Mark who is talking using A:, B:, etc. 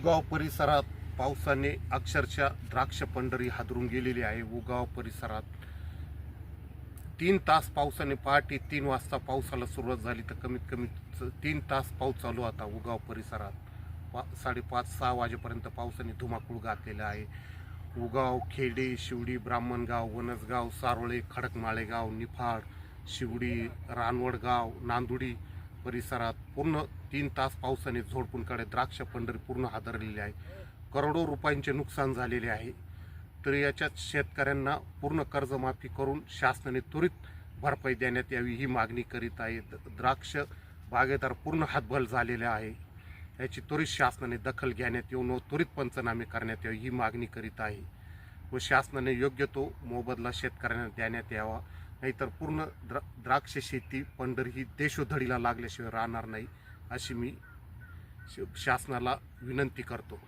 A: उगाव परिसरात पावसाने अक्षरशः द्राक्ष पंढरी हादरून गेलेली आहे. उगाव परिसरात तीन तास पावसाने पहाटे तीन वाजता पावसाला सुरुवात झाली तर कमीत कमी तीन तास पाऊस चालू होता उगाव परिसरात. पा साडेपाच सहा वाजेपर्यंत पावसाने धुमाकूळ घातलेला आहे. उगाव खेडे शिवडी ब्राह्मणगाव वनसगाव सारोळे खडकमाळेगाव निफाड शिवडी रानवडगाव नांदुडी परिसरात पूर्ण तीन तास पावसाने झोडपून द्राक्ष पंढरी पूर्ण हादरलेली आहे. करोडो रुपयांचे नुकसान झालेले आहे. तर याच्यात शेतकऱ्यांना पूर्ण कर्जमाफी करून शासनाने त्वरित भरपाई देण्यात यावी ही मागणी करीत आहे. द- द्राक्ष बागेदार पूर्ण हातबल झालेले आहे. याची त्वरित शासनाने दखल घेण्यात येऊन व त्वरित पंचनामे करण्यात यावी ही मागणी करीत आहे. व शासनाने योग्य तो मोबदला शेतकऱ्यांना देण्यात यावा नाहीतर पूर्ण द्रा द्राक्ष शेती पंढर ही देशोधडीला लागल्याशिवाय राहणार नाही अशी मी श- शासनाला विनंती करतो.